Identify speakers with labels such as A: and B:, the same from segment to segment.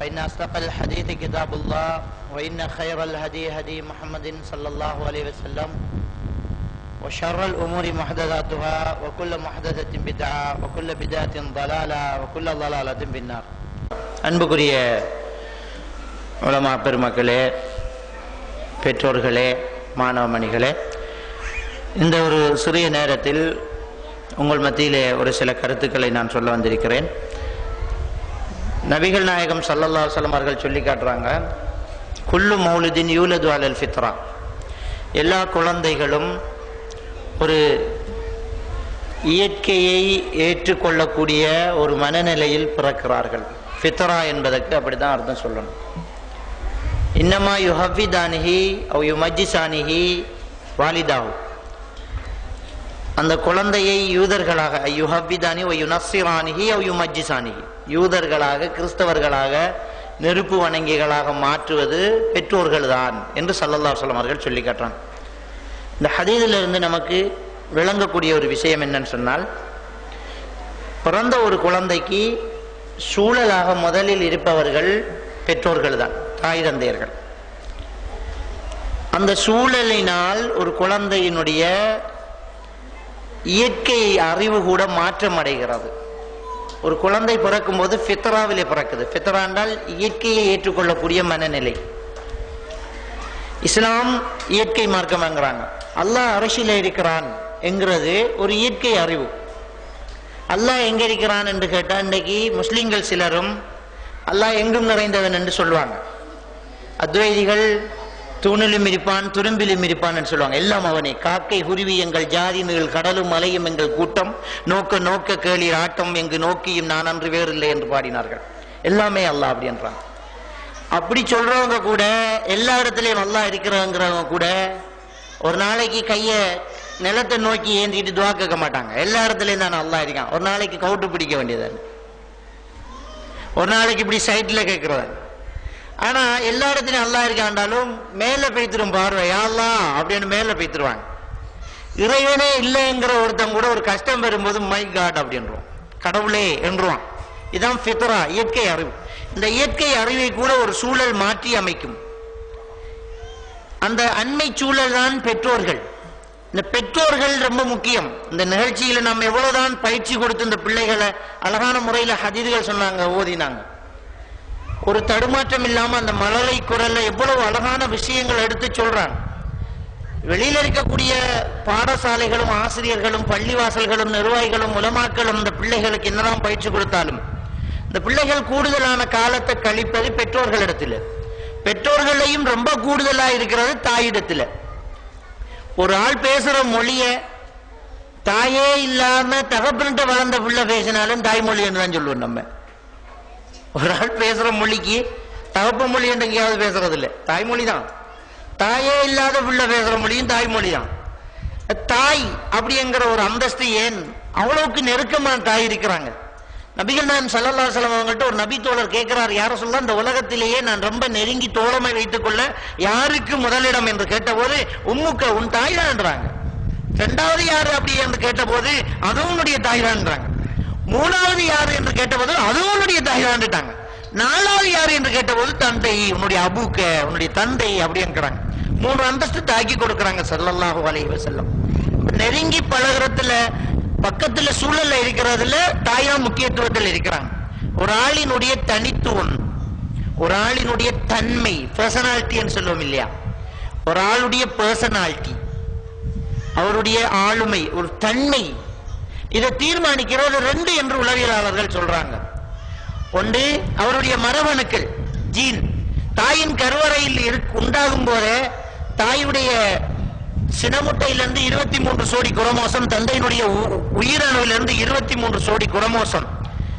A: فإن أصدق الحديث كتاب الله وإن خير الهدي هدي محمد صلى الله عليه وسلم وشر الأمور محدثاتها وكل محدثة بدعة وكل بدعة ضلالة وكل ضلالة في النار அன்புக்குரிய உலமா பெருமக்களே பெற்றோர்களே மாணவ மணிகளே இந்த ஒரு சிறிய நேரத்தில் உங்கள் மத்தியிலே ஒரு சில கருத்துக்களை நான் சொல்ல வந்திருக்கிறேன் நபிகள் நாயகம் சல்லல்லா வல்லம் அவர்கள் சொல்லி காட்டுறாங்க குல்லு மௌலுதின் யூலது அலல் ஃபித்ரா. எல்லா குழந்தைகளும் ஒரு இயற்கையை ஏற்றுக்கொள்ளக்கூடிய ஒரு மனநிலையில் பிறக்கிறார்கள். ஃபித்ரா என்பதற்கு அப்படிதான் அர்த்தம் சொல்லணும். இன்னமா யுஹவிதானிஹி அவ் யுமஜிசானிஹி வாலிதாவு அந்த குழந்தையை யூதர்களாக யுஹவிதானி ஒ யுனசிரானிஹி அவ் யுமஜிசானிஹி யூதர்களாக கிறிஸ்தவர்களாக நெருப்பு வணங்கிகளாக மாற்றுவது பெற்றோர்கள் தான் என்று சல்லல்லா சொல்லம் அவர்கள் சொல்லி காட்டுறாங்க. இந்த ஹதீதிலிருந்து நமக்கு விளங்கக்கூடிய ஒரு விஷயம் என்னன்னு சொன்னால் பிறந்த ஒரு குழந்தைக்கு சூழலாக முதலில் இருப்பவர்கள் பெற்றோர்கள் தான் தாய் தந்தையர்கள். அந்த சூழலினால் ஒரு குழந்தையினுடைய இயற்கை அறிவு கூட மாற்றம் அடைகிறது ஒரு குழந்தை பிறக்கும் போது ஃபித்ராவிலே பிறக்குது. ஃபித்ரா என்றால் இயற்கையை ஏற்றுக்கொள்ளக்கூடிய மனநிலை. இஸ்லாம் இயற்கை மார்க்கம்ங்கிறாங்க அல்லாஹ் அரசியல இருக்கிறான் என்கிறது ஒரு இயற்கை அறிவு. அல்லாஹ் எங்க இருக்கிறான் என்று கேட்டால் இன்றைக்கு முஸ்லீம்கள் சிலரும் அல்லாஹ் எங்கும் நிறைந்தவன் என்று சொல்லுவாங்க. அத்வைதிகள் தூணிலும் இருப்பான் துரும்பிலும் இருப்பான் என்று சொல்லுவாங்க. எல்லாம் அவனே. காக்கை குருவி எங்கள் ஜாதி ஜாதிகள் கடலும் மலையும் எங்கள் கூட்டம். நோக்க நோக்க கேளீர் ஆட்டம். எங்கு நோக்கியும் நான் அன்று வேறு இல்லை என்று பாடினார்கள். எல்லாமே அல்லாஹ் அப்படின்றான் அப்படி சொல்றவங்க கூட எல்லா இடத்துலயும் நல்லா இருக்கிறவங்கிறவங்க கூட ஒரு நாளைக்கு கைய நிலத்தை நோக்கி ஏந்திட்டு துவா கேட்க மாட்டாங்க. எல்லா இடத்துலயும் தான் நல்லா இருக்கான். ஒரு நாளைக்கு கவுட்டு பிடிக்க வேண்டியது ஒரு நாளைக்கு இப்படி சைட்ல கேட்கிறவன். ஆனா எல்லா இடத்துலயும் நல்லா இருக்காண்டாலும் மேல பெய்த்திரும் பார்வை அப்படின்னு மேல பெய்த்திருவாங்க இறைவனே இல்லைங்கிற ஒருத்தன் கூட ஒரு கஷ்டம் வரும்போது மை காட் அப்படின்றோம் கடவுளே என்றுவான். இதான் ஃபித்ரா இயற்கை அறிவு. இந்த இயற்கை அறிவை கூட ஒரு சூழல் மாற்றி அமைக்கும். அந்த அண்மை சூழல் தான் பெற்றோர்கள். இந்த பெற்றோர்கள் ரொம்ப முக்கியம். இந்த நிகழ்ச்சியில நம்ம எவ்வளவுதான் பயிற்சி கொடுத்து இந்த பிள்ளைகளை அழகான முறையில ஹதீதுகள் சொன்னாங்க ஓதினாங்க. ஒரு தடுமாற்றம் இல்லாம அந்த மலரை குரல்ல எவ்வளவு அழகான விஷயங்கள் எடுத்து சொல்றான் வெளியில இருக்கக்கூடிய பாடசாலைகளும் ஆசிரியர்களும் பள்ளிவாசல்களும் நிர்வாகிகளும் உலமாக்களும் இந்த பிள்ளைகளுக்கு என்னதான் பயிற்சி கொடுத்தாலும் இந்த பிள்ளைகள் கூடுதலான காலத்தை கழிப்பது பெற்றோர்களிடத்தில் பெற்றோர்களையும் ரொம்ப கூடுதலா இருக்கிறது தாயிடத்துல ஒரு ஆள் பேசுற மொழிய தாயே இல்லாம தகப்பன்ட்டு வளர்ந்த பிள்ளை பேசினாலும் தாய்மொழி என்று தான் சொல்லுவோம் நம்ம. ஒரு ஆள் பேசுற மொழிக்கு தகப்ப மொழி என்று எங்கேயாவது பேசுறது இல்லை தாய்மொழி தான் தாயே இல்லாத பிள்ளை பேசுற மொழியும் தாய்மொழி தான் தாய் அப்படிங்கிற ஒரு அந்தஸ்து ஏன் அவ்வளவுக்கு நெருக்கமான தாய் இருக்கிறாங்க? நபிகள் நான் சல்லல்லா சலம் அவங்கள்ட்ட ஒரு நபி தோழர் கேட்கிறார் யார சொல்ல இந்த உலகத்திலேயே நான் ரொம்ப நெருங்கி தோழமை வைத்துக் கொள்ள யாருக்கு முதலிடம்? என்று கேட்டபோது உம்முக்க உன் தாய் தான்ன்றாங்க ரெண்டாவது யாரு அப்படி என்று கேட்டபோது அதுவும் உன்னுடைய தாய் தான்ன்றாங்க மூணாவது யார் என்று கேட்டபோது அது உன்னுடைய தாய் நாலாவது யார் என்று கேட்டபோது தந்தை உன்னுடைய அபுக்க உன்னுடைய தந்தை அப்படிங்கிறாங்க மூணு அந்தஸ்து தாக்கி கொடுக்குறாங்க சல்லல்லாஹு அலைஹி செல்லம் நெருங்கி பழகிறதுல பக்கத்துல சூழல்ல இருக்கிறதுல தாயா முக்கியத்துவத்தில் இருக்கிறாங்க. ஒரு ஆளினுடைய தனித்துவம் ஒரு ஆளினுடைய தன்மை பர்சனாலிட்டின்னு சொல்லுவோம் இல்லையா? ஒரு ஆளுடைய பர்சனாலிட்டி அவருடைய ஆளுமை ஒரு தன்மை. இதை தீர்மானிக்கிறது ரெண்டு என்று உளவியலாளர்கள் சொல்றாங்க. ஒன்று அவருடைய மரபணுக்கள் ஜீன். தாயின் கருவறையில் உண்டாகும் போதே தாயுடைய சினமுட்டையிலிருந்து இருபத்தி மூன்று சோடி குரோமோசம் தந்தையினுடைய உ- உயிரணுவிலிருந்து இருபத்தி மூன்று சோடி குரோமோசம்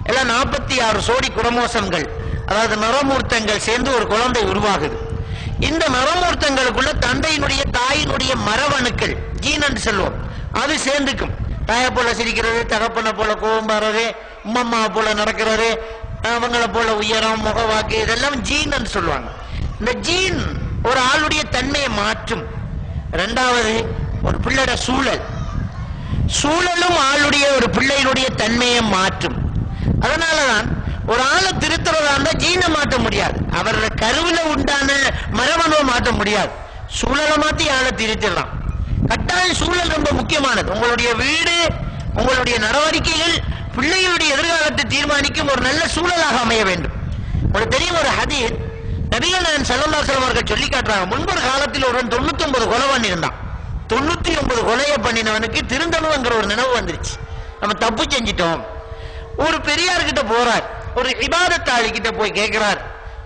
A: எல்லாம் நாற்பத்தி ஆறு சோடி குரோமோசம்கள் அதாவது நரமூர்த்தங்கள் சேர்ந்து ஒரு குழந்தை உருவாகுது. இந்த நரமூர்த்தங்களுக்குள்ள தந்தையினுடைய தாயினுடைய மரபணுக்கள் ஜீன் என்று சொல்லுவோம். அது சேர்ந்துக்கும். தாயை போல சிரிக்கிறது தகப்பனை போல கோபம் வர்றது உம்மம்மா போல நடக்கிறது அவங்கள போல உயரம் முகவாக்கு இதெல்லாம் ஜீன் சொல்லுவாங்க. இந்த ஜீன் ஒரு ஆளுடைய தன்மையை மாற்றும். ரெண்டாவது ஒரு பிள்ளையோட சூழல். சூழலும் ஆளுடைய ஒரு பிள்ளையினுடைய தன்மையை மாற்றும். அதனாலதான் ஒரு ஆளை திருத்துறதா இருந்தா ஜீனை மாற்ற முடியாது. அவரோட கருவில உண்டான மரபணுவை மாற்ற முடியாது. சூழலை மாத்தி ஆளை திருத்திடலாம். கட்டாய சூழல் ரொம்ப முக்கியமானது. உங்களுடைய வீடு உங்களுடைய நடவடிக்கைகள் பிள்ளைகளுடைய எதிர்காலத்தை தீர்மானிக்கும் ஒரு நல்ல சூழலாக அமைய வேண்டும். உங்களுக்கு தெரியும் ஒரு ஹதீர் நபிகள் நான் அவர்கள் சொல்லி காட்டுறாங்க. முன்பொரு காலத்தில் ஒருவன் தொண்ணூத்தி ஒன்பது கொலை பண்ணியிருந்தான். தொண்ணூத்தி ஒன்பது கொலையை பண்ணினவனுக்கு திருந்தணுங்கிற ஒரு நினைவு வந்துருச்சு. நம்ம தப்பு செஞ்சிட்டோம். ஒரு பெரியார் கிட்ட போறார். ஒரு இபாதத்தாளி கிட்ட போய் கேட்கிறார்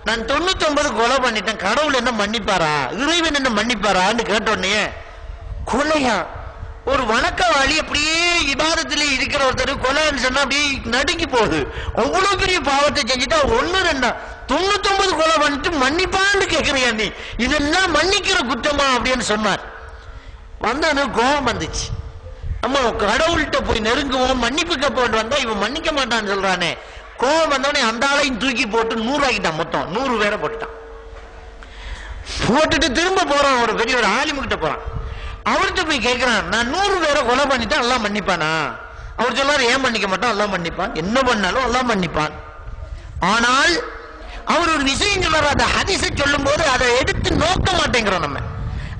A: நான் தொண்ணூத்தி ஒன்பது கொலை பண்ணிட்டேன். கடவுள் என்ன மன்னிப்பாரா? இறைவன் என்ன மன்னிப்பாரான்னு கேட்ட உடனே கொலையா? ஒரு வணக்கவாளி அப்படியே இபாதத்திலே இருக்கிற ஒருத்தர் கொலைன்னு சொன்னா அப்படியே நடுங்கி போகுது. அவ்வளவு பெரிய பாவத்தை செஞ்சுட்டா ஒண்ணு ரெண்டா? தொண்ணூத்தி ஒன்பது கொலை பண்ணிட்டு மன்னிப்பான்னு கேட்கிறியா நீ? இதெல்லாம் மன்னிக்கிற குற்றமா அப்படின்னு சொன்னார். வந்தவனு கோபம் வந்துச்சு. நம்ம கடவுள்கிட்ட போய் நெருங்குவோம் மன்னிப்பு கேட்போம் வந்தா இவன் மன்னிக்க மாட்டான்னு சொல்றானே. கோபம் வந்தவனே அந்த ஆளையும் தூக்கி போட்டு நூறு மொத்தம். நூறு பேரை போட்டுட்டான். போட்டுட்டு திரும்ப போறான் ஒரு பெரிய ஒரு ஆலிமுகிட்ட போறான். அவர்கிட்ட போய் கேட்கிறான் நான் நூறு பேரை கொலை பண்ணித்தான் எல்லாம் மன்னிப்பானா? அவர் சொல்லாரு ஏன் பண்ணிக்க மாட்டான்? எல்லாம் மன்னிப்பான். என்ன பண்ணாலும் எல்லாம் மன்னிப்பான். ஆனால் அவர் ஒரு விஷயம் சொல்றாரு அந்த ஹதிசை சொல்லும் போது அதை எடுத்து நோக்க மாட்டேங்கிறோம் நம்ம.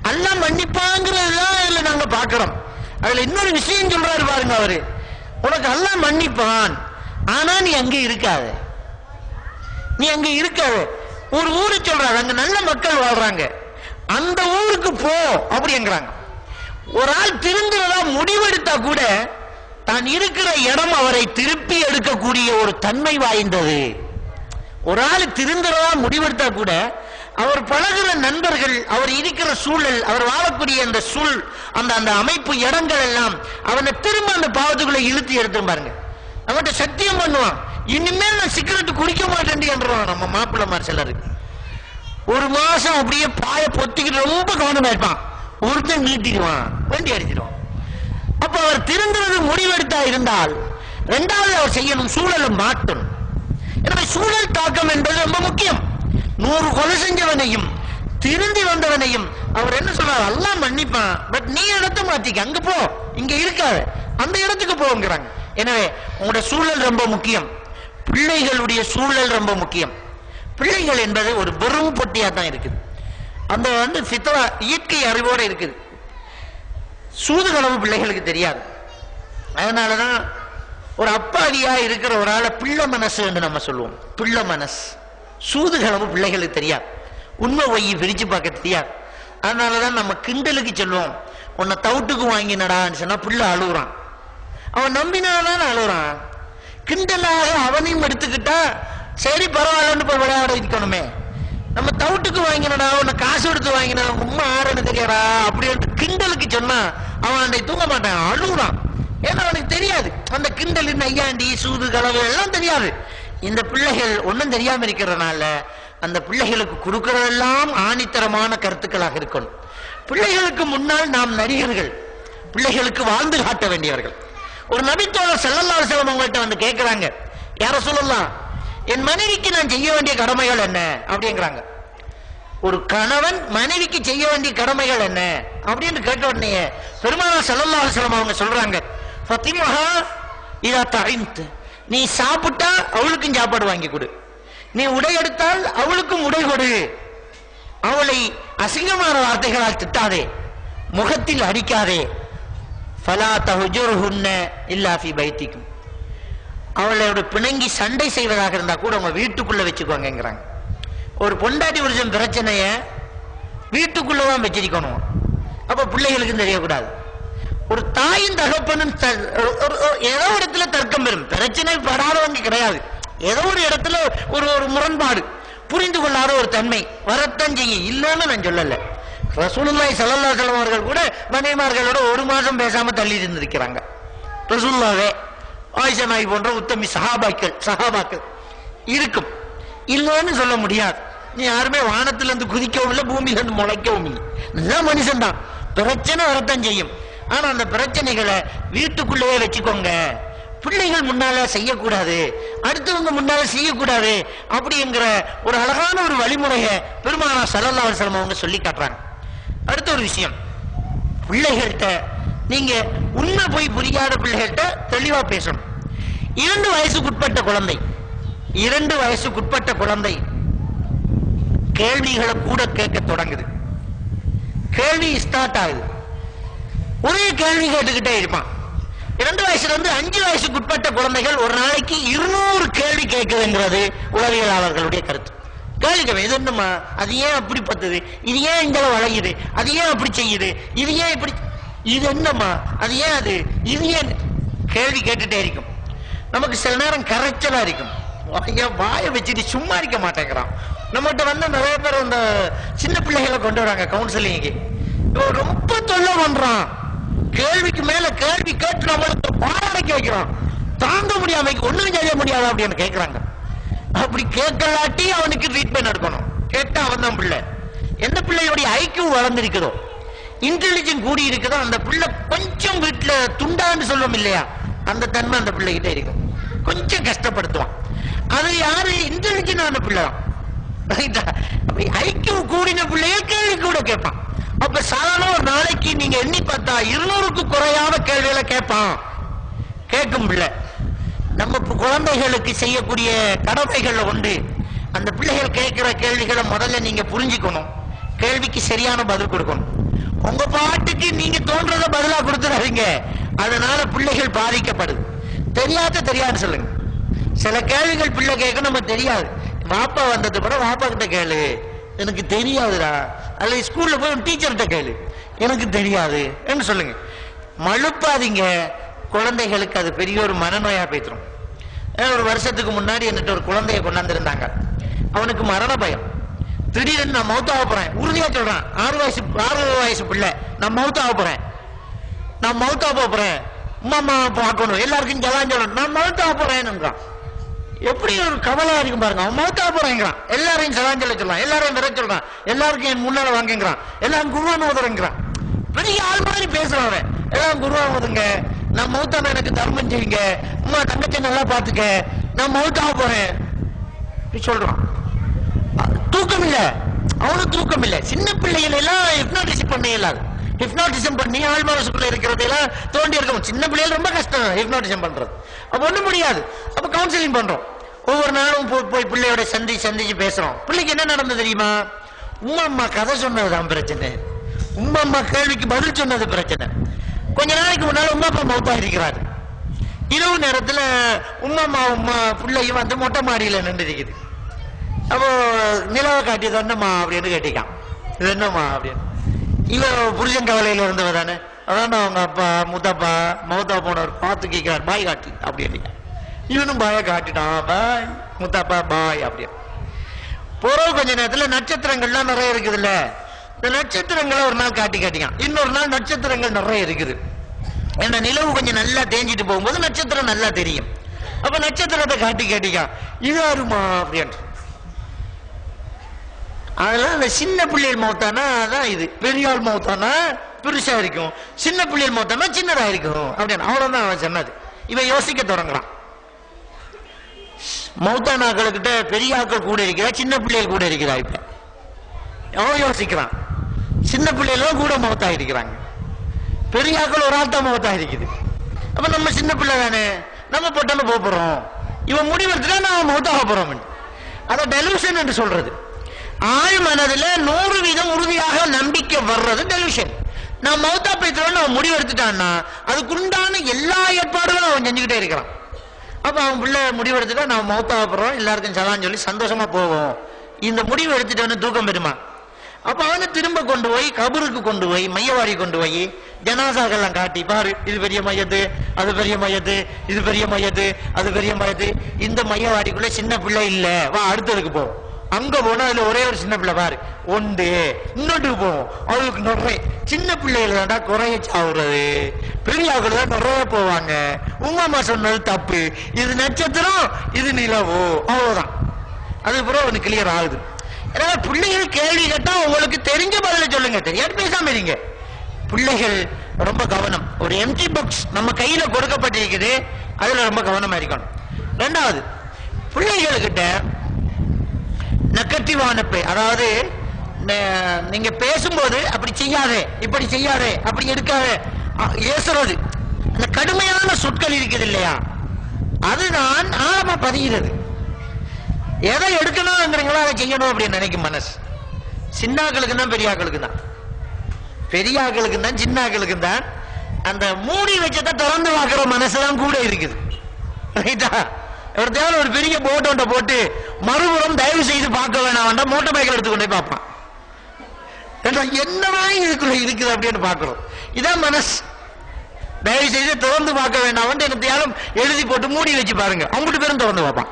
A: எல்லாம் மன்னிப்பாங்கிறதுதான் இதுல நாங்க பாக்குறோம் அதுல இன்னொரு விஷயம் சொல்றாரு பாருங்க அவரு. உனக்கு எல்லாம் மன்னிப்பான். ஆனா நீ அங்கே இருக்காது. நீ அங்க இருக்காது. ஒரு ஊரு சொல்றாரு அங்க நல்ல மக்கள் வாழ்றாங்க. அந்த ஊருக்கு போ அப்படிங்கிறாங்க. ஒரு ஆள் திருந்துறதா முடிவெடுத்தா கூட தான் இருக்கிற இடம் அவரை திருப்பி எடுக்கக்கூடிய ஒரு தன்மை வாய்ந்தது. ஒரு ஆள் திருந்துறதா முடிவெடுத்தா கூட அவர் பழகுற நண்பர்கள் அவர் இருக்கிற சூழல் அவர் வாழக்கூடிய அந்த சூழ் அந்த அந்த அமைப்பு இடங்கள் எல்லாம் அவனை திரும்ப அந்த பாவத்துக்குள்ள இழுத்து எடுத்து பாருங்க. அவன்கிட்ட சத்தியம் பண்ணுவான். இனிமேல் நான் சிகரெட் குடிக்க மாட்டேன் என்றான் நம்ம மாப்பிள்ளை மாதிரி சிலருக்கு ஒரு மாசம் அப்படியே பாய பொத்திக்கிட்டு ரொம்ப கவனமா இருப்பான். ஒருத்தன் நீட்டிடுவான் வண்டி அடிச்சிடுவான் அப்ப அவர் திருந்துறது முடிவெடுத்தா இருந்தால் இரண்டாவது அவர் செய்யணும் சூழலை மாற்றணும். எனவே சூழல் தாக்கம் என்பது ரொம்ப முக்கியம். நூறு கொலை செஞ்சவனையும் திருந்தி வந்தவனையும் அவர் என்ன சொல்றார் எல்லாம் மன்னிப்பான். பட் நீ இடத்த மாத்திக்க அங்க போ. இங்க இருக்காது. அந்த இடத்துக்கு போங்கிறாங்க. எனவே உங்களோட சூழல் ரொம்ப முக்கியம். பிள்ளைகளுடைய சூழல் ரொம்ப முக்கியம். பிள்ளைகள் என்பது ஒரு வெறும் பொட்டியா தான் இருக்குது. அந்த வந்து ஃபித்ரா இயற்கை அறிவோடு இருக்குது. சூதுகளவு பிள்ளைகளுக்கு தெரியாது. அதனாலதான் ஒரு அப்பாவியா இருக்கிற ஒரு ஆளை பிள்ளை மனசு என்று நம்ம சொல்லுவோம். பிள்ளை மனசு. சூதுகளவு பிள்ளைகளுக்கு தெரியாது. உண்மை ஒய்யி பிரித்து பார்க்க தெரியாது. அதனாலதான் நம்ம கிண்டலுக்கு சொல்லுவோம். உன்னை தவுட்டுக்கு வாங்கினடான்னு சொன்னால் பிள்ளை அழுகுறான். அவன் நம்பினாதான் அழுகுறான். கிண்டலாக அவனையும் எடுத்துக்கிட்டா சரி பரவாயில்லன்னு போய் விளையாட இருக்கணுமே டவுட்டுக்கு வாங்கினடா உன்னை காசு எடுத்து வாங்கினா உண்மை ஆறுன்னு தெரியாடா அப்படின்ட்டு கிண்டலுக்கு சொன்னா அவன் அதை தூங்க மாட்டான் அழுகுறான். ஏன்னா அவனுக்கு தெரியாது. அந்த கிண்டல் ஐயாண்டி சூது கலவு எல்லாம் தெரியாது. இந்த பிள்ளைகள் ஒன்றும் தெரியாம இருக்கிறதுனால அந்த பிள்ளைகளுக்கு கொடுக்கறதெல்லாம் ஆணித்தரமான கருத்துக்களாக இருக்கணும். பிள்ளைகளுக்கு முன்னால் நாம் நடிகர்கள் பிள்ளைகளுக்கு வாழ்ந்து காட்ட வேண்டியவர்கள். ஒரு நபித்தோழர் செல்லல்லாறு செல்லம் உங்கள்கிட்ட வந்து கேட்கிறாங்க யார சொல்லலாம்? என் மனைவிக்கு நான் செய்ய வேண்டிய கடமைகள் என்ன? அப்படிங்கிறாங்க. ஒரு கணவன் மனைவிக்கு செய்ய வேண்டிய கடமைகள் என்ன? அப்படின்னு கேட்ட உடனே பெருமாள் செல்லல்லாறு செல்லம் அவங்க சொல்றாங்க ஃபத்திமஹா இதா தழிந்து நீ சாப்பிட்டா அவளுக்கும் சாப்பாடு வாங்கி கொடு. நீ உடை எடுத்தால் அவளுக்கும் உடை கொடு. அவளை அசிங்கமான வார்த்தைகளால் திட்டாதே முகத்தில் அடிக்காதே. ஃபலா தஹுஜுர்ஹுன்ன இல்லாஃபி பைத்திக்கும். அவளோட பிணங்கி சண்டை செய்வதாக இருந்தா கூட அவங்க வீட்டுக்குள்ள வச்சுக்கோங்கிறாங்க ஒரு பொண்டாட்டி புருஷன் பிரச்சனைய வீட்டுக்குள்ளதான் வச்சிருக்கணும். அப்ப பிள்ளைகளுக்கும் தெரியக்கூடாது. ஒரு தாயும் தகப்பனும் த- ஒரு- ஒரு- ஏதோ இடத்துல தர்க்கம் பெறும். பிரச்சனை படாதவங்க கிடையாது. ஏதோ ஒரு இடத்துல ஒரு ஒரு முரண்பாடு. புரிந்து கொள்ளாத ஒரு தன்மை. வரத்தான் செய்யும். இல்லைன்னு நான் சொல்லல. ரசூலுல்லாஹி ஸல்லல்லாஹு அலைஹி அவர்கள் கூட மனைவிமார்களோட ஒரு மாசம் பேசாம தள்ளி இருந்திருக்கிறாங்க. ரசூல்லாவே ஆயிஷா நாய் போன்ற உத்தமி சஹாபாக்கள் சஹாபாக்கள் இருக்கும். இல்லைன்னு சொல்ல முடியாது. நீ யாருமே வானத்துல இருந்து குதிக்கவும் இல்லை பூமியில இருந்து முளைக்கவும் இல்லை. நல்ல மனுஷன் தான் பிரச்சனை வரத்தான் செய்யும். ஆனா அந்த பிரச்சனைகளை வீட்டுக்குள்ளேயே வச்சுக்கோங்க. பிள்ளைகள் முன்னால செய்யக்கூடாது. அடுத்தவங்க முன்னால செய்யக்கூடாது. அப்படிங்கிற ஒரு அழகான ஒரு வழிமுறையை பெருமானா சலல்லா அலைஹி அவங்க சொல்லி காட்டுறாங்க. அடுத்த ஒரு விஷயம். பிள்ளைகள்கிட்ட நீங்க உண்மை போய் புரியாத பிள்ளைகள்கிட்ட தெளிவா பேசணும். இரண்டு வயசுக்குட்பட்ட குழந்தை. இரண்டு வயசுக்குட்பட்ட குழந்தை கேள்விகளை கூட கேட்க தொடங்குது. கேள்வி ஸ்டார்ட் ஆகுது. ஒரே கேள்வி கேட்டுக்கிட்டே இருப்பான். இரண்டு வயசுல இருந்து அஞ்சு வயசுக்குட்பட்ட குழந்தைகள் ஒரு நாளைக்கு இருநூறு கேள்வி கேட்குதுங்கிறது உளவியலாளர்களுடைய கருத்து. கேள்வி இது என்னம்மா? அது ஏன் அப்படி பத்துது? இது ஏன் இந்த வளையுது அது ஏன் அப்படி செய்யுது? இது ஏன் இப்படி இது என்னம்மா? அது ஏன் அது? இது ஏன்? கேள்வி கேட்டுட்டே இருக்கும். நமக்கு சில நேரம் கரைச்சலா இருக்கும். என் வாயை வச்சுட்டு சும்மா இருக்க மாட்டேங்கிறான். நம்மகிட்ட வந்து நிறைய பேர் அந்த சின்ன பிள்ளைகளை கொண்டு வராங்க கவுன்சிலிங்க்கு இவன் ரொம்ப தொல்லை பண்றான் கேள்விக்கு மேல கேள்வி கேட்டு நம்மளுக்கு பாராடைக்க வைக்கிறான் தாங்க முடியாம ஒண்ணும் செய்ய முடியாது அப்படின்னு கேட்கிறாங்க. அப்படி கேட்கலாட்டி அவனுக்கு ட்ரீட்மெண்ட் எடுக்கணும். கேட்டா அவன் தான் பிள்ளை. எந்த பிள்ளையுடைய ஐக்கியூ வளர்ந்திருக்குதோ இன்டெலிஜென்ட் கூடி இருக்குதோ அந்த பிள்ளை கொஞ்சம் வீட்டுல துண்டான்னு சொல்லுவோம் இல்லையா? அந்த தன்மை அந்த பிள்ளைகிட்ட இருக்கும். கொஞ்சம் கஷ்டப்படுத்துவான். அது யாரு? இன்டெலிஜென்டான பிள்ளை தான் ரைட்டா கூடின பிள்ளைய கேள்வி கூட கேட்பான். அப்ப சாதாரண ஒரு நாளைக்கு நீங்க எண்ணி பார்த்தா இருநூறுக்கு குறையாத கேள்விகளை கேட்பான். கேட்கும் பிள்ளை. நம்ம குழந்தைகளுக்கு செய்யக்கூடிய கடமைகள் உண்டு அந்த பிள்ளைகள் கேட்கிற கேள்விகளை முதல்ல நீங்க புரிஞ்சுக்கணும். கேள்விக்கு சரியான பதில் கொடுக்கணும். உங்க பாட்டுக்கு நீங்க தோன்றத பதிலா கொடுத்துடாதீங்க. அதனால பிள்ளைகள் பாதிக்கப்படுது. தெரியாத தெரியாது சொல்லுங்க. சில கேள்விகள் பிள்ளை கேட்க நம்ம தெரியாது. வாப்பா வந்தது கூட வாப்பா கிட்ட கேளு. எனக்கு தெரியாதுடா. அல்லது ஸ்கூல்ல போய் டீச்சர்கிட்ட கேளு. எனக்கு தெரியாது. என்று சொல்லுங்க. மழுப்பாதீங்க. குழந்தைகளுக்கு அது பெரிய ஒரு மனநோயா போய்த்திரும். ஒரு வருஷத்துக்கு முன்னாடி என்கிட்ட ஒரு குழந்தைய கொண்டாந்துருந்தாங்க. அவனுக்கு மரண பயம். திடீர்னு நான் மௌத்தாக போறேன். உறுதியா சொல்றேன். ஆறு வயசு ஆறு வயசு பிள்ளை. நான் மௌத்தாக போறேன். நான் மௌத்தாக போறேன். அம்மா பார்க்கணும் எல்லாருக்கும் ஜலாம் சொல்லணும் நான் மௌத்தா போறேன்னுங்கிறான் எப்படி ஒரு கவலை இருக்கும் பாருங்க. அவன் மௌத்தா போறேங்கிறான். எல்லாரையும் சலாம் சொல்ல சொல்லலாம் எல்லாரையும் விர சொல்றான். எல்லாருக்கும் என் முன்னால வாங்குங்கிறான். எல்லாம் குருவான் ஓதுறேங்கிறான். பெரிய ஆள் மாதிரி பேசுறான் அவன். எல்லாம் குருவான் ஓதுங்க. நான் மௌத்தாம எனக்கு தர்மம் செய்யுங்க. அம்மா தங்கச்சி நல்லா பாத்துக்க நான் மௌத்தா போறேன். சொல்றான். தூக்கம் இல்ல அவனுக்கு தூக்கம் இல்ல சின்ன பிள்ளைகள் எல்லாம் ஹிப்னாட்டிசம் பண்ண இயலாது ஹிப்னாட்டிசம் பண்ணி ஆழ் மனசுக்குள்ள இருக்கிறதெல்லாம் தோண்டி இருக்கும். சின்ன பிள்ளைகள் ரொம்ப கஷ்டம் ஹிப்னாட்டிசம் பண்றது. அப்ப ஒண்ணும் முடியாது. அப்ப கவுன்சிலிங் பண்றோம். ஒவ்வொரு நாளும் போய் போய் பிள்ளையோட சந்தி சந்திச்சு பேசுறோம். பிள்ளைக்கு என்ன நடந்தது தெரியுமா? உமா அம்மா கதை சொன்னதுதான் பிரச்சனை. உமா அம்மா கேள்விக்கு பதில் சொன்னது பிரச்சனை. கொஞ்ச நாளைக்கு முன்னால உமா அப்பா மௌத்தா இருக்கிறாரு. இரவு நேரத்துல உமா அம்மா உம்மா பிள்ளையும் வந்து மொட்டை மாடியில நின்று இருக்குது. அப்போ நிலவை காட்டியது என்னம்மா அப்படின்னு கேட்டிக்கான் இது என்னம்மா அப்படின்னு. இல்லை புருஷன் கவலையில் இருந்தவர் தானே அதான் அவங்க அப்பா முத்தப்பா மௌத்தா போனவர். பார்த்து கேட்கிறார் பாய் காட்டி அப்படின்னு இவனும் பாய காட்டிட்டான். பாய் முத்தப்பா பாய் அப்படின்னு பிறகு கொஞ்ச நேரத்தில் நட்சத்திரங்கள்லாம் நிறைய இருக்குதுல்ல? இந்த நட்சத்திரங்களை ஒரு நாள் காட்டி காட்டிக்கான். இன்னொரு நாள் நட்சத்திரங்கள் நிறைய இருக்குது. ஏன்னா நிலவு கொஞ்சம் நல்லா தேஞ்சிட்டு போகும்போது நட்சத்திரம் நல்லா தெரியும். அப்ப நட்சத்திரத்தை காட்டி காட்டிக்கான். இது யாருமா அப்படின்ட்டு அதெல்லாம் அந்த சின்ன பிள்ளைகள் மௌத்தானா? அதான் இது. பெரியாள் மௌத்தானா? பெருசா இருக்கும். சின்ன பிள்ளைகள் மௌத்தானா? சின்னதா இருக்கும். அப்படின்னு அவ்வளவுதான் அவன் சொன்னது. இவன் யோசிக்க தொடங்குறான். மௌத்தானாக்களுக்கிட்ட பெரிய பெரியாக்கள் கூட இருக்கிறா சின்ன பிள்ளைகள் கூட இருக்கிறா இப்ப. அவன் யோசிக்கிறான். சின்ன பிள்ளைகளும் கூட மௌத்தா இருக்கிறாங்க பெரியாக்கள் ஒரு ஆள் தான் மௌத்தா இருக்குது அப்ப நம்ம சின்ன பிள்ளை தானே? நம்ம பொட்டன்னு போக போறோம். இவன் முடிவெடுத்துட்டா நான் மௌத்தாக போறோம் அதை டெலிவிஷன் என்று சொல்றது. ஆள் மனதுல நூறு வீதம் உறுதியாக நம்பிக்கை வர்றது டெலிவிஷன் நான் மௌத்தா பேசுறவன் அவன் முடிவெடுத்துட்டான்னா அதுக்குண்டான எல்லா ஏற்பாடுகளும் அவன் செஞ்சுக்கிட்டே இருக்கிறான். அப்ப அவன் பிள்ளை முடிவு எடுத்துட்டா நான் மௌத்தா போறோம் எல்லாருக்கும் சலான்னு சொல்லி சந்தோஷமா போவோம். இந்த முடிவு எடுத்துட்டு தூக்கம் பெறுமா? அப்ப அவனை திரும்ப கொண்டு போய் கபருக்கு கொண்டு போய் மையவாரி கொண்டு போய் ஜனாசாக்கெல்லாம் காட்டி பாரு இது பெரிய மையத்து அது பெரிய மையத்து இது பெரிய மையத்து அது பெரிய மையத்து இந்த மையவாடிக்குள்ள சின்ன பிள்ளை இல்ல வா அடுத்ததுக்கு போவோம் அங்க போனா அதுல ஒரே ஒரு சின்ன பிள்ளை பாரு. ஒன்று இன்னொன்றுக்கு போவோம் அவளுக்கு நிறைய சின்ன பிள்ளைகள் தான்டா குறைய சாவுறது. பெரிய தான் நிறைய போவாங்க. உங்க அம்மா சொன்னது தப்பு. இது நட்சத்திரம் இது நிலவு. அவ்வளவுதான். அதுக்கப்புறம் ஒன்று கிளியர் ஆகுது. எனவே பிள்ளைகள் கேள்வி கேட்டா உங்களுக்கு தெரிஞ்ச பதில சொல்லுங்க. தெரியாது பேசாம இருங்க. பிள்ளைகள் ரொம்ப கவனம். ஒரு எம்டி பாக்ஸ் நம்ம கையில கொடுக்கப்பட்டிருக்குது. அதுல ரொம்ப கவனமா இருக்கணும். ரெண்டாவது பிள்ளைகள்கிட்ட நெகட்டிவான பே அதாவது நீங்க பேசும்போது அப்படி செய்யாதே இப்படி செய்யாதே அப்படி எடுக்காதே. ஏசுறது. அந்த கடுமையான சொற்கள் இருக்குது இல்லையா? அதுதான் ஆழமா பதிகிறது எதை எடுக்கணும்ங்கிறீங்களோ அதை செய்யணும் அப்படின்னு நினைக்கும் மனசு. சின்னாக்களுக்கு தான் பெரியாக்களுக்கு தான். பெரியாக்களுக்கு தான் சின்னாக்களுக்கு தான். அந்த மூடி வச்சதை திறந்து பார்க்கிற மனசு தான் கூட இருக்குது. ரைட்டா? ஒரு தேவை ஒரு பெரிய போட் போட்டு மறுபுறம் தயவு செய்து பார்க்க வேணாம் வேண்டாம் மோட்டர் பைக்கில் எடுத்து பார்ப்பான். என்னதான் என்னவா இதுக்குள்ள இருக்குது அப்படின்னு பார்க்கிறோம். இதான் மனசு. தயவு செய்து திறந்து பார்க்க வேண்டாம் என்னத்தையாலும் எழுதி போட்டு மூடி வச்சு பாருங்க. அவங்ககிட்ட பேரும் திறந்து பார்ப்பான்.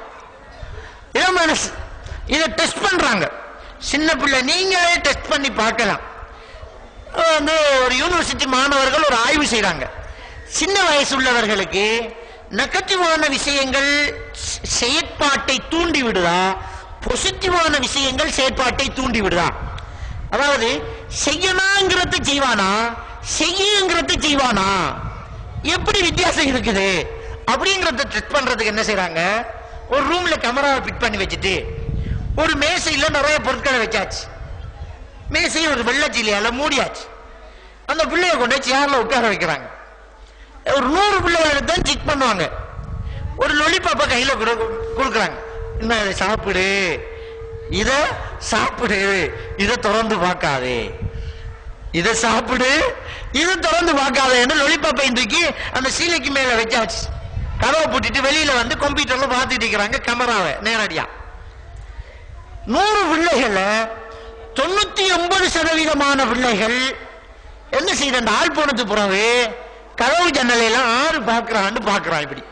A: இதான் மனசு. இதை டெஸ்ட் பண்றாங்க. சின்ன பிள்ளை நீங்களே டெஸ்ட் பண்ணி பார்க்கலாம். வந்து ஒரு யூனிவர்சிட்டி மாணவர்கள் ஒரு ஆய்வு செய்யறாங்க சின்ன வயசு உள்ளவர்களுக்கு நெகட்டிவான விஷயங்கள் செயற்பாட்டை தூண்டி விடுதா பொசிட்டிவான விஷயங்கள் செயற்பாட்டை தூண்டி விடுதா அதாவது செய்யணாங்கிறத செய்வானா? செய்யுங்கிறத செய்வானா? எப்படி வித்தியாசம் இருக்குது? அப்படிங்கறத டெஸ்ட் பண்றதுக்கு என்ன செய்யறாங்க ஒரு ரூம்ல கேமராவை ஃபிட் பண்ணி வச்சுட்டு ஒரு மேசையில நிறைய பொருட்களை வச்சாச்சு. மேசையை ஒரு வெள்ளச்சீலையால மூடியாச்சு. அந்த பிள்ளைய கொண்டு சேர்ல உட்கார வைக்கிறாங்க. ஒரு நூறு பிள்ளைகளுக்கு தான் செக் பண்ணுவாங்க. ஒரு லொலிபாப்பா கையில கொடுக்குறாங்க. என்ன இதை சாப்பிடு. இத சாப்பிடு. இத திறந்து பார்க்காதே. இத சாப்பிடு. இத திறந்து பார்க்காதேன்னு லொலிபாப்பை தூக்கி அந்த சீலைக்கு மேல வச்சாச்சு. கதவை பூட்டிட்டு வெளியில வந்து கம்ப்யூட்டர்ல பார்த்துட்டு இருக்கிறாங்க கேமராவை நேரடியா. நூறு பிள்ளைகள தொண்ணூத்தி ஒன்பது சதவீதமான பிள்ளைகள் என்ன செய்த அந்த ஆள் போனது பிறகு கதவு ஜன்னலை எல்லாம் ஆறு பார்க்கிறான்னு பார்க்கிறான் இப்படி.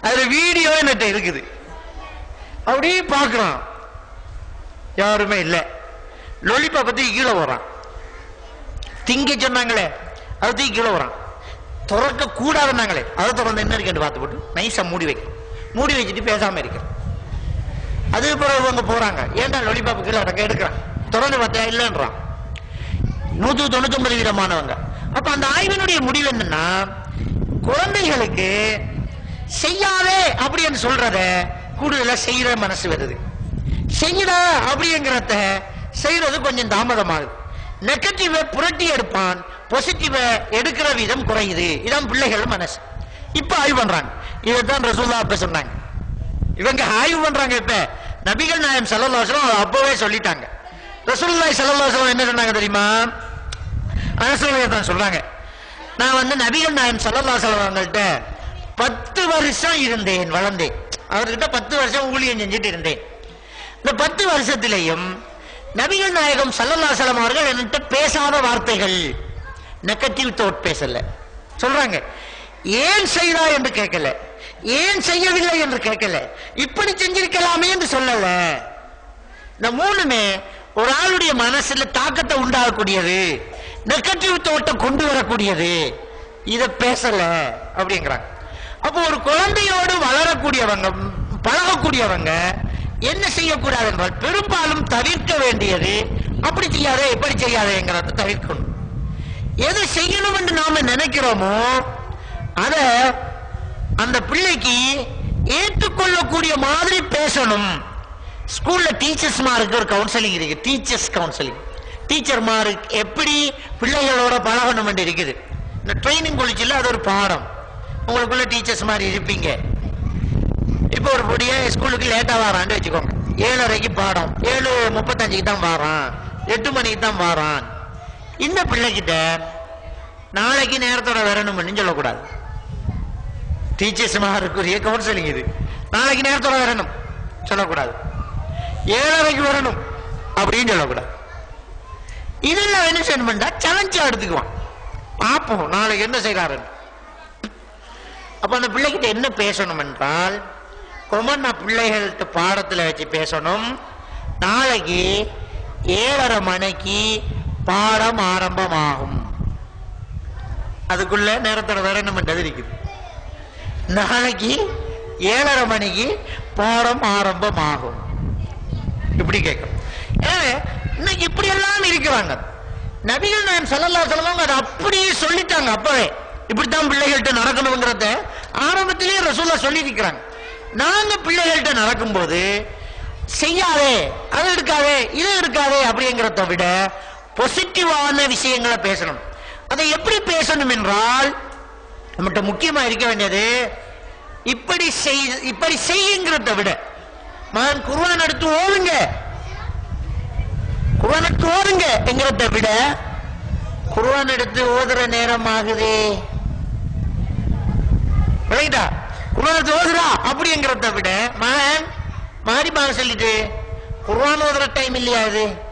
A: அதுல வீடியோ என்கிட்ட இருக்குது? அப்படியே பார்க்குறான். யாருமே இல்லை. லொலிப்பா பற்றி கீழே வரான் திங்க சொன்னாங்களே அது தூக்கி கீழே வரான் திறக்க கூடாதுன்னாங்களே அதை திறந்து என்ன இருக்குன்னு பார்த்து போட்டு நைஸாக மூடி வைக்க மூடி வச்சுட்டு பேசாமல் இருக்கிறேன் அது பிறகு இவங்க போறாங்க. ஏன்டா லொலிபாப்பு கீழே அடக்க எடுக்கிறான். திறந்து பார்த்தா இல்லைன்றான். நூற்றி தொண்ணூத்தி ஒன்பது அப்போ அந்த ஆய்வினுடைய முடிவு என்னன்னா குழந்தைகளுக்கு செய்யாதே அப்படின்னு சொல்றத கூடுதலா செய்யற மனசு வருது. செய்யடா அப்படிங்கிறத செய்யறது கொஞ்சம் தாமதமாகுது. நெகட்டிவ புரட்டி எடுப்பான் பாசிட்டிவ எடுக்கிற விதம் குறையுது. இதான் பிள்ளைகள் மனசு. இப்ப ஆய்வு பண்றாங்க. இதைத்தான் ரசூல்லா அப்ப சொன்னாங்க. இவங்க ஆய்வு பண்றாங்க இப்ப. நபிகள் நாயம் ஸல்லல்லாஹு அப்பவே சொல்லிட்டாங்க. ரசூல்லாய் ஸல்லல்லாஹு என்ன சொன்னாங்க தெரியுமா? அரசுடைய தான் சொல்றாங்க. நான் வந்து நபிகள் நாயம் ஸல்லல்லாஹு அலைஹி அவங்கள்ட்ட பத்து வருஷம் இருந்தேன் வளர்ந்தேன். அவர்கிட்ட பத்து வருஷம் ஊழியம் செஞ்சுட்டு இருந்தேன். இந்த பத்து வருஷத்திலையும் நபிகள் நாயகம் சல்லல்லாசலம் அவர்கள் என்கிட்ட பேசாத வார்த்தைகள் நெகட்டிவ் தோட் பேசல. சொல்றாங்க ஏன் செய்தா என்று கேட்கல? ஏன் செய்யவில்லை என்று கேட்கல? இப்படி செஞ்சிருக்கலாமே என்று சொல்லல. இந்த மூணுமே ஒரு ஆளுடைய மனசுல தாக்கத்தை உண்டாகக்கூடியது நெகட்டிவ் தோட்டை கொண்டு வரக்கூடியது. இத பேசல அப்படிங்கிறாங்க. அப்போ ஒரு குழந்தையோடு வளரக்கூடியவங்க பழகக்கூடியவங்க என்ன செய்யக்கூடாது என்றால் பெரும்பாலும் தவிர்க்க வேண்டியது அப்படி செய்யாதே இப்படி செய்யாதேங்கிறத தவிர்க்கணும். எது செய்யணும் என்று நாம நினைக்கிறோமோ அத அந்த பிள்ளைக்கு ஏற்றுக்கொள்ளக்கூடிய மாதிரி பேசணும். ஸ்கூல்ல டீச்சர்ஸ் மாருக்கு ஒரு கவுன்சிலிங் இருக்கு. டீச்சர்ஸ் கவுன்சிலிங் டீச்சர் மாருக்கு எப்படி பிள்ளைகளோட பழகணும் என்று இருக்குது. இந்த ட்ரைனிங் காலேஜில் அது ஒரு பாடம். உங்களுக்குள்ள டீச்சர்ஸ் மாதிரி இருப்பீங்க. இப்போ ஒரு பொடிய ஸ்கூலுக்கு லேட்டா வரான்னு வச்சுக்கோங்க. ஏழரைக்கு பாடம். ஏழு முப்பத்தஞ்சுக்கு தான் வாரான். எட்டு மணிக்கு தான் வாரான். இந்த பிள்ளைகிட்ட நாளைக்கு நேரத்தோட வரணும்னு சொல்லக்கூடாது. டீச்சர்ஸ் மாருக்குரிய கவுன்சிலிங் இது. நாளைக்கு நேரத்தோட வரணும் சொல்லக்கூடாது. ஏழரைக்கு வரணும் அப்படின்னு சொல்லக்கூடாது. இதெல்லாம் என்ன செய்யணும் பண்ணா சலஞ்சா எடுத்துக்குவான். பார்ப்போம் நாளைக்கு என்ன செய்யறாருன்னு. அப்ப அந்த பிள்ளைகிட்ட என்ன பேசணும் என்றால் கொமன்னா பிள்ளைகள்கிட்ட பாடத்துல வச்சு பேசணும். நாளைக்கு ஏழரை மணிக்கு பாடம் ஆரம்பமாகும். அதுக்குள்ள நேரத்தோட வரணும்ன்றது இருக்குது. நாளைக்கு ஏழரை மணிக்கு பாடம் ஆரம்பமாகும். இப்படி கேட்கும். இன்னைக்கு இப்படி எல்லாம் இருக்கிறாங்க. நபிகள் நான் சொல்லலாம் சொல்லுவாங்க அதை அப்படியே சொல்லிட்டாங்க அப்பவே. இப்படித்தான் பிள்ளைகள்கிட்ட நடக்கணுங்கிறத ஆரம்பத்திலேயே ரசூல்லா சொல்லியிருக்கிறாங்க. நாங்கள் நாங்க பிள்ளைகள்கிட்ட நடக்கும்போது செய்யாதே அது எடுக்காதே இதை எடுக்காதே அப்படிங்கிறத விட பொசிட்டிவான விஷயங்களை பேசணும். அதை எப்படி பேசணும் என்றால் நம்மகிட்ட முக்கியமா இருக்க வேண்டியது இப்படி செய் இப்படி செய்யுங்கிறத விட மகன் குருவன் எடுத்து ஓதுங்க குர்ஆன் எடுத்து ஓடுங்க என்கிறத விட குருவன் எடுத்து ஓதுற நேரம் ஆகுதே. ரைட்டா குரான் எடுத்து அப்படிங்கிறத விட மகன் மாறி மகன் சொல்லிட்டு குரான் ஓதுற டைம் இல்லையா இது?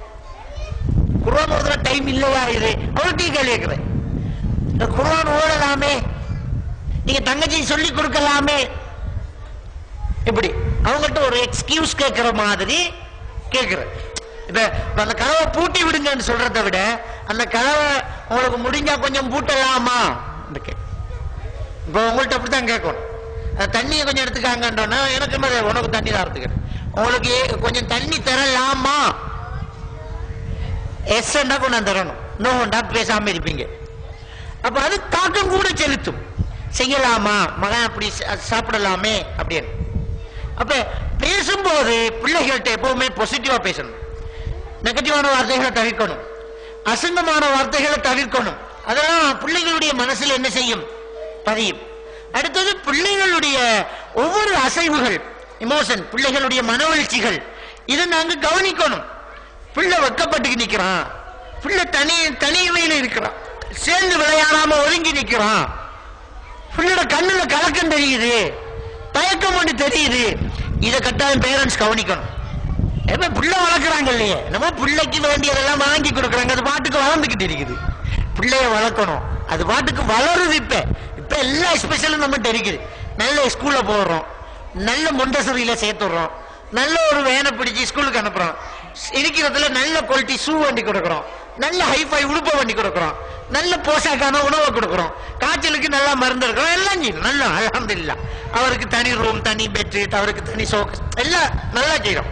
A: குரான் ஓதுற டைம் இல்லையா இது? அவர்கிட்ட கேள்வி கேட்கிறேன். இந்த ஓடலாமே. நீங்க தங்கச்சி சொல்லி கொடுக்கலாமே. இப்படி. அவங்கள்ட்ட ஒரு எக்ஸ்கியூஸ் கேட்கிற மாதிரி கேட்கிறேன். இப்ப அந்த கதவை பூட்டி விடுங்கன்னு சொல்றதை விட அந்த கதவை உங்களுக்கு முடிஞ்சா கொஞ்சம் பூட்டலாமா? கே இப்போ உங்கள்கிட்ட அப்படி தான் கேட்கணும் தண்ணியை கொஞ்சம் எடுத்துக்காங்கன்றோன்னா எனக்கு என்ன உனக்கு தண்ணி தான் எடுத்துக்கிறேன் உங்களுக்கு கொஞ்சம் தண்ணி தரலாமா? எஸ் கொண்டாந்து தரணும். நோண்டா பேசாம இருப்பீங்க. அப்ப அது தாக்கம் கூட செலுத்தும். செய்யலாமா? மகன் அப்படி சா- சாப்பிடலாமே அப்படின்னு. அப்ப பேசும்போது பிள்ளைகள்கிட்ட எப்பவுமே பாசிட்டிவா பேசணும். நெகட்டிவான வார்த்தைகளை தவிர்க்கணும். அசிங்கமான வார்த்தைகளை தவிர்க்கணும். அதெல்லாம் பிள்ளைகளுடைய மனசுல என்ன செய்யும்? பதியும் அடுத்தது பிள்ளைகளுடைய ஒவ்வொரு அசைவுகள் இமோஷன் பிள்ளைகளுடைய மனவழ்ச்சிகள் இதை நாங்க கவனிக்கணும். பிள்ளை வெக்கப்பட்டு நிக்கிறான். பிள்ளை தனி தனிமையில இருக்கிறான். சேர்ந்து விளையாடாம ஒதுங்கி நிக்கிறான். பிள்ளையோட கண்ணுல கலக்கம் தெரியுது. தயக்கம் ஒன்று தெரியுது. இதை கட்டாயம் பேரண்ட்ஸ் கவனிக்கணும். எப்ப பிள்ளை வளர்க்குறாங்க இல்லையே? நம்ம பிள்ளைக்கு வேண்டியதெல்லாம் வாங்கி கொடுக்குறாங்க. அது பாட்டுக்கு வளர்ந்துகிட்டு இருக்குது. பிள்ளைய வளர்க்கணும். அது பாட்டுக்கு வளருது இப்ப. இப்ப எல்லா ஸ்பெஷலும் நம்மகிட்ட இருக்குது. நல்ல ஸ்கூல்ல போடுறோம். நல்ல முண்டசரியில சேர்த்துடுறோம். நல்ல ஒரு வேனை பிடிச்சி ஸ்கூலுக்கு அனுப்புறோம். இருக்கிறதுல நல்ல குவாலிட்டி ஷூ வண்டி கொடுக்குறோம். நல்ல ஹைஃபை உடுப்பை வண்டி கொடுக்குறோம். நல்ல போஷாக்கான உணவை கொடுக்குறோம். காய்ச்சலுக்கு நல்லா மருந்து இருக்கிறோம் எல்லாம் செய்யணும் நல்லா அலமதுல்லா அவருக்கு தனி ரூம் தனி பெட்ஷீட் அவருக்கு தனி சோக்கு எல்லாம் நல்லா செய்யறோம்.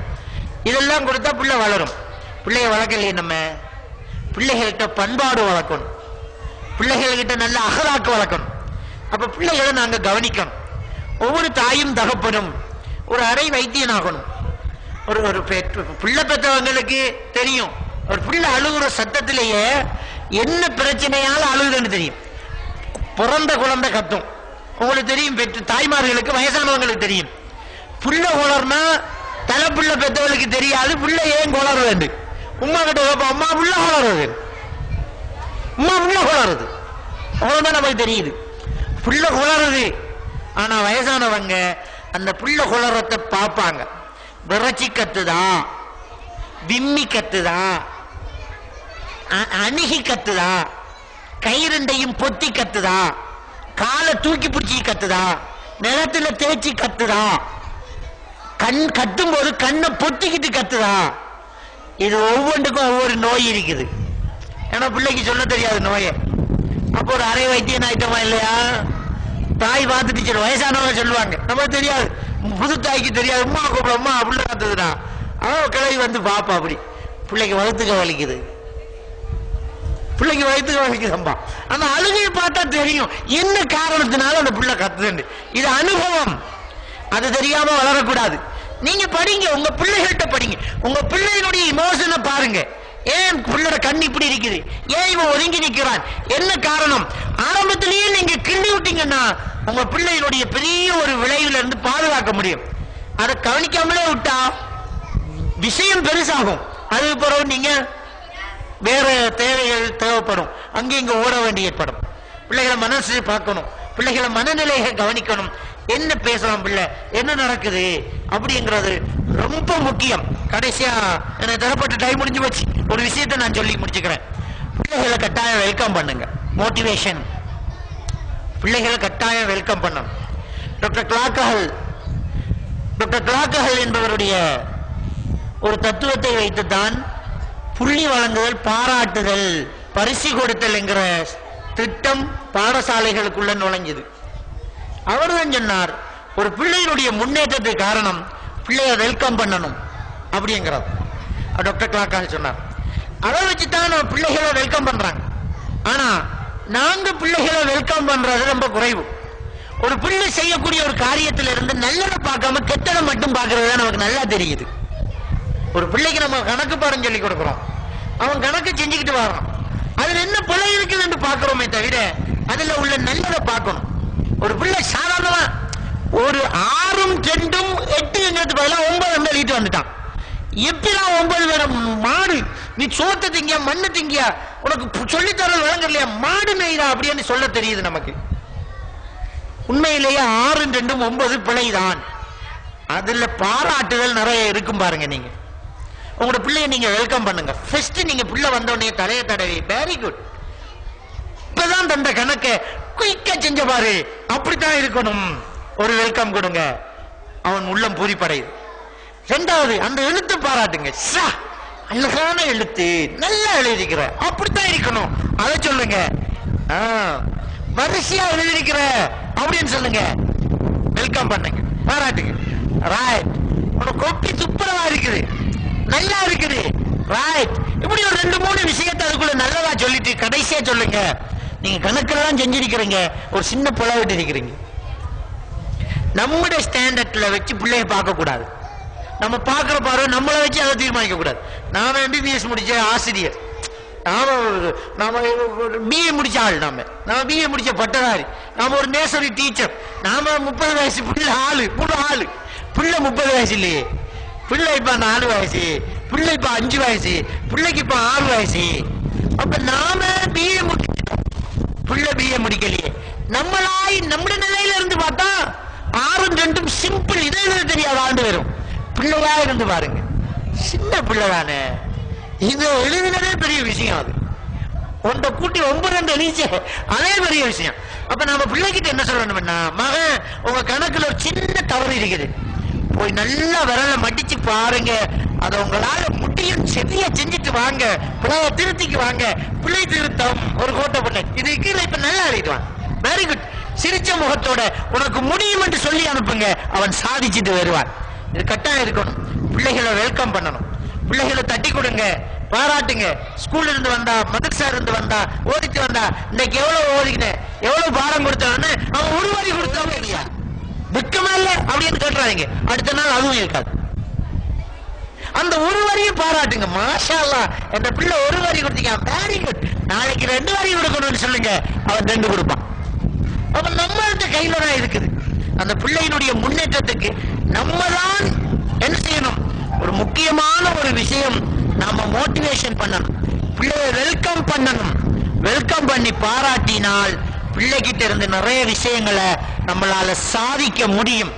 A: இதெல்லாம் கொடுத்தா பிள்ளை வளரும். பிள்ளைய வளர்க்கலையே நம்ம? பிள்ளைகள்கிட்ட பண்பாடு வளர்க்கணும். பிள்ளைகள்கிட்ட நல்ல அகலாக்கு வளர்க்கணும். அப்ப பிள்ளைகளை நாங்க கவனிக்கணும். ஒவ்வொரு தாயும் தகப்பனும் ஒரு அறை வைத்தியன் ஆகணும் ஒரு ஒரு பிள்ளை பெற்றவங்களுக்கு தெரியும். ஒரு பிள்ளை அழுகுற சத்தத்திலேயே என்ன பிரச்சனையால அழுகுதுன்னு தெரியும். பிறந்த குழந்தை கத்தும். உங்களுக்கு தெரியும் பெற்று தாய்மார்களுக்கு வயசானவங்களுக்கு தெரியும். புள்ள குளர்னா தலை புள்ள பெற்றவளுக்கு தெரியாது புள்ள ஏன் குளறுது உமா கிட்ட கேட்போம், அம்மா புள்ள குளறுது உமா புள்ள குளறுது அவ்வளவுதான் நமக்கு தெரியுது. புள்ள குளறது. ஆனா வயசானவங்க அந்த புள்ள குளறத்தை பார்ப்பாங்க. விரைச்சி கத்துதா? விம்மி கத்துதா? அணுகி கத்துதா? கயிறுண்டையும் பொத்தி கத்துதா? காலை தூக்கி பிடிச்சி கத்துதா? நிலத்துல தேய்ச்சி கத்துதா? கண் கத்தும் போது கண்ணை பொத்திக்கிட்டு கத்துதா? இது ஒவ்வொன்றுக்கும் ஒவ்வொரு நோய் இருக்குது. ஏன்னா பிள்ளைக்கு சொல்ல தெரியாது நோயை. அப்போ ஒரு அரை வைத்தியன் ஆயிட்டமா இல்லையா? தாய் பார்த்துட்டு சொல்லு வயசானவங்க சொல்லுவாங்க. நம்ம தெரியாது. புது தாய்க்கு தெரியாது. அம்மா கூப்பிட அம்மா புள்ள கத்துதுடா அவன் கிளவி வந்து பாப்பா அப்படி. பிள்ளைக்கு வகுத்துக்க வலிக்குது. பிள்ளைக்கு வயிற்றுக்கு வலிக்குதம்பா. அந்த அழுகையை பார்த்தா தெரியும். என்ன காரணத்தினால அந்த பிள்ளை கத்துதுன்னு. இது அனுபவம். அது தெரியாம வளரக்கூடாது. நீங்க படிங்க. உங்க பிள்ளைகள்கிட்ட படிங்க. உங்க பிள்ளையினுடைய இமோஷனை பாருங்க. ஏன் பிள்ளையோட கண் இப்படி இருக்குது? ஏன் இவன் ஒதுங்கி நிற்கிறான்? என்ன காரணம்? ஆரம்பத்திலேயே நீங்க கிள்ளி விட்டீங்கன்னா உங்க பிள்ளையினுடைய பெரிய ஒரு விளைவுல இருந்து பாதுகாக்க முடியும். அதை கவனிக்காமலே விட்டா விஷயம் பெருசாகும். அதுக்கு பிறகு நீங்க வேற தேவைகள் தேவைப்படும். அங்கே இங்க ஓட வேண்டிய ஏற்படும். பிள்ளைகளை மனசு பார்க்கணும். பிள்ளைகளை மனநிலையை கவனிக்கணும். என்ன பேசலாம் பிள்ளை? என்ன நடக்குது? அப்படிங்கிறது ரொம்ப முக்கியம். கடைசியா எனக்கு தரப்பட்ட டைம் முடிஞ்சு போச்சு. ஒரு விஷயத்தை நான் சொல்லி முடிச்சுக்கிறேன். பிள்ளைகளை கட்டாயம் வெல்கம் பண்ணுங்க. மோட்டிவேஷன் பிள்ளைகளை கட்டாயம் வெல்கம் பண்ணணும். டாக்டர் கிளாக்கஹல் டாக்டர் கிளாக்கஹல் என்பவருடைய ஒரு தத்துவத்தை வைத்துத்தான் புள்ளி வழங்குதல் பாராட்டுதல் பரிசு கொடுத்தல் என்கிற திட்டம் பாடசாலைகளுக்குள்ள நுழைஞ்சது. அவர் தான் சொன்னார் ஒரு பிள்ளையினுடைய முன்னேற்றத்துக்கு காரணம் பிள்ளைய வெல்கம் பண்ணணும் அப்படிங்கிறார். டாக்டர் கிளாக்காக சொன்னார். அதை வச்சு தான் நம்ம பிள்ளைகளை வெல்கம் பண்றாங்க. ஆனா நாங்க பிள்ளைகளை வெல்கம் பண்றது ரொம்ப குறைவு. ஒரு பிள்ளை செய்யக்கூடிய ஒரு காரியத்துல இருந்து நல்லதை பார்க்காம கெட்டதை மட்டும் பார்க்கறது நமக்கு நல்லா தெரியுது. ஒரு பிள்ளைக்கு நம்ம கணக்கு பாடம் சொல்லி கொடுக்குறோம். அவன் கணக்கு செஞ்சுக்கிட்டு வரான் அதுல என்ன பிழை இருக்குதுன்னு பாக்குறோமே தவிர அதுல உள்ள நல்லதை பார்க்கணும். ஒரு பிள்ளை சாதாரணமா ஒரு ஆறும் ரெண்டும் எட்டுங்கிறது பதிலாக ஒன்பது வந்து எழுதிட்டு வந்துட்டான். எப்படிலாம் ஒன்பது வேற மாடு. நீ சோத்த திங்கியா மண்ணு திங்கியா? உனக்கு பு- சொல்லித்தர விளங்கலையா மாடு நெய்தா அப்படின்னு சொல்ல தெரியுது நமக்கு. உண்மையிலேயே ஆறு ரெண்டும் ஒன்பது பிழைதான். அதுல பாராட்டுதல் நிறைய இருக்கும் பாருங்க நீங்க. உங்களோட பிள்ளைய நீங்க வெல்கம் பண்ணுங்க. ஃபர்ஸ்ட் நீங்க பிள்ளை வந்த உடனே தடவி. வெரி குட் இப்பதான் தந்த கணக்கை குயிக்கா செஞ்ச பாரு அப்படித்தான் இருக்கணும் ஒரு வெல்கம் கொடுங்க அவன் உள்ளம் பூரிப்படையுது ரெண்டாவது அந்த எழுத்து பாராட்டுங்க அழகான எழுத்து நல்லா எழுதிக்கிற அப்படித்தான் இருக்கணும் அதை சொல்லுங்க ஆ, வரிசையா எழுதிக்கிற அப்படின்னு சொல்லுங்க வெல்கம் பண்ணுங்க பாராட்டுங்க ரைட் உனக்கு கொப்பி துப்புரவா இருக்குது நல்லா இருக்குது ரைட் இப்படி ஒரு ரெண்டு மூணு விஷயத்தை அதுக்குள்ள நல்லதா சொல்லிட்டு கடைசியா சொல்லுங்க நீங்க கணக்கெல்லாம் செஞ்சிருக்கிறீங்க. ஒரு சின்ன புல விட்டு இருக்கிறீங்க நம்முடைய ஸ்டாண்டர்ட்ல வச்சு பிள்ளைய பார்க்க கூடாது நம்ம பார்க்கற பார்வை நம்மளை வச்சு அதை தீர்மானிக்க கூடாது நாம எம்பிபிஎஸ் முடிச்ச ஆசிரியர். நாம ஒரு- நாம பிஏ முடிச்ச ஆள் நாம. நாம பிஏ முடிச்ச பட்டதாரி. நாம ஒரு நேசரி டீச்சர் நாம முப்பது வயசு பிள்ளை ஆளு புள்ள ஆளு. பிள்ளை முப்பது வயசு இல்லையே. பிள்ளை இப்ப நாலு வயசு பிள்ளை இப்ப அஞ்சு வயசு பிள்ளைக்கு இப்ப ஆறு வயசு. அப்ப நாம பிஏ முடிச்ச பிள்ளை பிஏ முடிக்கலையே. நம்மளாய் நம்முடைய நிலையில இருந்து பார்த்தா ஆறும் ரெண்டும் சிம்பிள் இதே இது தெரியாது ஆண்டு வரும். பிள்ளையா இருந்து பாருங்க. சின்ன பிள்ளைதானே. இது எழுதினதே பெரிய விஷயம் அது. ஒன்றை கூட்டி ஒன்பது ரெண்டு எழுதிச்சே அதே பெரிய விஷயம். அப்ப நம்ம பிள்ளைகிட்ட என்ன சொல்லணும்னா மகன் உங்க கணக்குல ஒரு சின்ன தவறு இருக்குது. போய் நல்லா விரல மடிச்சு பாருங்க. அதை உங்களால முடியும். சரியா செஞ்சுட்டு வாங்க. பிள்ளைய திருத்திக்கு வாங்க. பிள்ளை திருத்தம். ஒரு கோட்டை பண்ண. இது கீழே இப்ப நல்லா எழுதிடுவான். வெரி குட் சிரிச்ச முகத்தோட உனக்கு முடியும் என்று சொல்லி அனுப்புங்க. அவன் சாதிச்சுட்டு வருவான். இது கட்டாயம் இருக்கணும். பிள்ளைகளை வெல்கம் பண்ணணும். பிள்ளைகளை தட்டி கொடுங்க. பாராட்டுங்க. ஸ்கூல்ல இருந்து வந்தா மதர்சா இருந்து வந்தா ஓதிட்டு வந்தா இன்னைக்கு எவ்வளவு ஓதிக்கினேன்? எவ்வளவு பாடம் கொடுத்தவன்னு அவன் ஒரு வரி கொடுத்தாலும் இல்லையா? துக்கமா இல்ல அப்படின்னு கேட்டுறாங்க அடுத்த நாள் அதுவும் இருக்காது. அந்த ஒரு வரியும் பாராட்டுங்க. மாஷா அல்லாஹ் இந்த பிள்ளை ஒரு வரி கொடுத்தீங்க. வெரி குட் நாளைக்கு ரெண்டு வரி கொடுக்கணும்னு சொல்லுங்க. அவன் ரெண்டு கொடுப்பான். அப்ப நம்மள்ட்ட கையில தான் இருக்குது. அந்த பிள்ளையினுடைய முன்னேற்றத்துக்கு நம்ம தான் என்ன செய்யணும்? ஒரு முக்கியமான ஒரு விஷயம் நாம மோட்டிவேஷன் பண்ணணும். பிள்ளைய வெல்கம் பண்ணணும். வெல்கம் பண்ணி பாராட்டினால் பிள்ளைகிட்ட இருந்து நிறைய விஷயங்களை நம்மளால சாதிக்க முடியும்.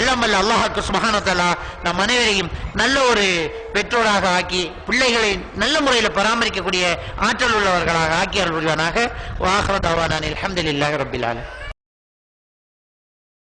A: எல்லாம் வல்ல அல்லாஹாக்கு சுபகானத்தலா நம் அனைவரையும் நல்ல ஒரு பெற்றோராக ஆக்கி பிள்ளைகளை நல்ல முறையில் பராமரிக்கக்கூடிய ஆற்றல் உள்ளவர்களாக ஆக்கி அருள்வானாக வாஹரதாவான அலமதுல்லாஹி ரபில் ஆலமீன்.